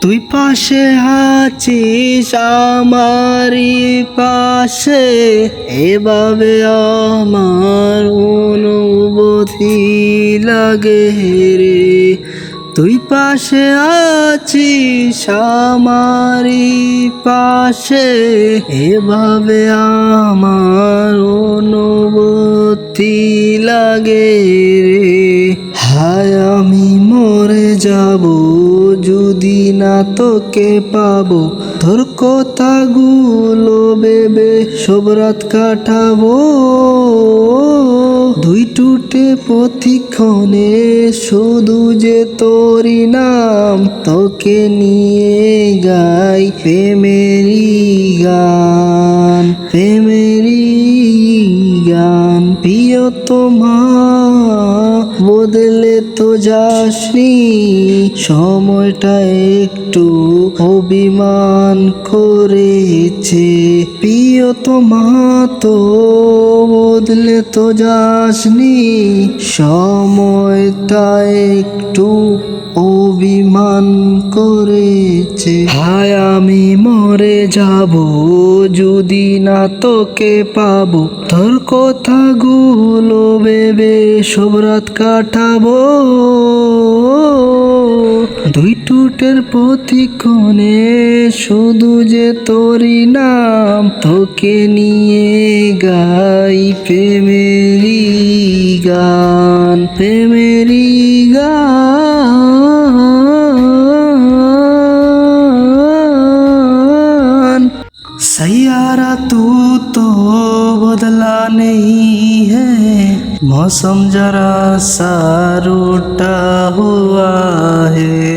তুই পাশে আছিস, আমারই পাশে। এভাবে আমার অনুভূতি লাগে রে। তুই পাশে আছিস, আমারই পাশে। এভাবে আমার অনুভূতি লাগে রে। হায় আমি যাব, যদি না তোকে পাবো। তোর কথাগুলো ভেবে সব রাত কাটাবো। দুই টুটে প্রতিক্ষণে শুধু যে তোরই নাম, তোকে নিয়ে গাই প্রেমেরি গান প্রেমেরি গান। প্রিয় তোমার বদলে তো যাসনি। সময়টা একটু অভিমান করেছে। প্রিয় তোমা তো বদলে তো যাসনি। সময়টা একটু অভিমান করেছে। হায়, আমি মরে যাব, যদি না তোকে পাবো। তোর কথাগুলো ভেবে সব রাত কাটাবো। দুই টুটের প্রতিক্ষণে শুধু যে তোরই নাম, তোকে নিয়ে গাই প্রেমেরি গান। প্রেমেরি सैयारा तू तो बदला नहीं है। मौसम जरा सा रूटा हुआ है।